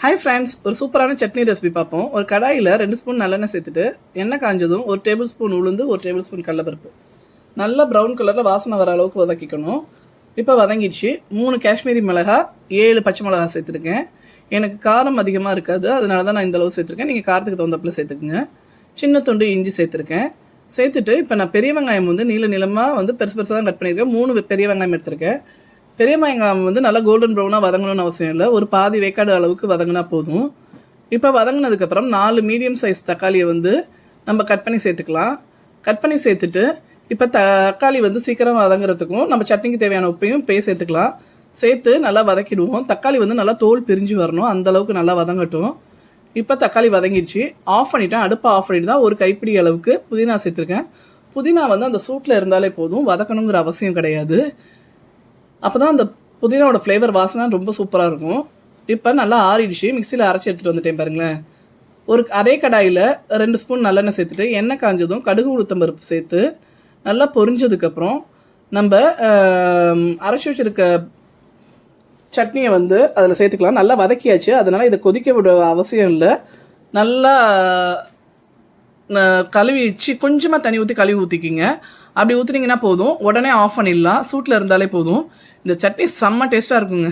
Hi friends ஒரு சூப்பரான chutney recipe பார்ப்போம். ஒரு கடாயில் ரெண்டு ஸ்பூன் நல்லெண்ணெய் சேர்த்துட்டு எண்ணெய் காஞ்சதும் ஒரு டேபிள் ஸ்பூன் உளுந்து ஒரு டேபிள் ஸ்பூன் கடலப்பருப்பு. நல்லா ப்ரௌன் கலரில் வாசனை வர அளவுக்கு வதக்கிக்கணும். இப்போ வதங்கிடுச்சு. மூணு காஷ்மீரி மிளகா ஏழு பச்சை மிளகா சேர்த்துருக்கேன். எனக்கு காரம் அதிகமாக இருக்காது அதனால தான் நான் இந்த அளவு சேர்த்துருக்கேன். நீங்கள் காரத்துக்கு தகுந்தப்பில் சேர்த்துக்குங்க. சின்ன துண்டு இஞ்சி சேர்த்துருக்கேன். சேர்த்துட்டு இப்போ நான் பெரிய வெங்காயம் வந்து நீள நிலமாக வந்து பெருசு பெருசாக தான் கட் பண்ணியிருக்கேன். மூணு பெரிய வெங்காயம் எடுத்திருக்கேன். பெரிய வெங்காயம் வந்து நல்லா கோல்டன் ப்ரௌனாக வதங்கணும்னு அவசியம் இல்லை. ஒரு பாதி வேக்காடு அளவுக்கு வதங்கினா போதும். இப்போ வதங்கினதுக்கப்புறம் நாலு மீடியம் சைஸ் தக்காளியை வந்து நம்ம கட் பண்ணி சேர்த்துக்கலாம். கட் பண்ணி சேர்த்துட்டு இப்போ தக்காளி வந்து சீக்கிரம் வதங்குறதுக்கும் நம்ம சட்னிக்கு தேவையான உப்பையும் இப்போயே சேர்த்துக்கலாம். சேர்த்து நல்லா வதக்கிடுவோம். தக்காளி வந்து நல்லா தோல் பிரிஞ்சு வரணும். அந்த அளவுக்கு நல்லா வதங்கட்டும். இப்போ தக்காளி வதங்கிடுச்சு. ஆஃப் பண்ணிட்டேன். அடுப்பை ஆஃப் பண்ணிட்டு தான் ஒரு கைப்பிடி அளவுக்கு புதினா சேர்த்துருக்கேன். புதினா வந்து அந்த சூட்டில் இருந்தாலே போதும். வதக்கணுங்கிற அவசியம் கிடையாது. அப்போ தான் அந்த புதினாவோட ஃப்ளேவர் வாசனை ரொம்ப சூப்பராக இருக்கும். இப்போ நல்லா ஆறிடுச்சு. மிக்சியில் அரைச்சி எடுத்துகிட்டு வந்துட்டேன் பாருங்களேன். ஒரு அதே கடாயில் ரெண்டு ஸ்பூன் நல்லெண்ணெய் சேர்த்துட்டு எண்ணெய் காஞ்சதும் கடுகு உளுத்தம் பருப்பு சேர்த்து நல்லா பொரிஞ்சதுக்கப்புறம் நம்ம அரைச்சி வச்சுருக்க சட்னியை வந்து அதில் சேர்த்துக்கலாம். நல்லா வதக்கியாச்சு. அதனால் இதை கொதிக்க விட அவசியம் இல்லை. நல்லா கழுவி வச்சு கொஞ்சமாக தண்ணி ஊற்றி கழுவி ஊற்றிக்கிங்க அப்படி ஊற்றுனீங்கன்னா போதும். உடனே ஆஃப் பண்ணிடலாம். சூட்டில் இருந்தாலே போதும். இந்த சட்னி செம்ம டேஸ்ட்டாக இருக்குங்க.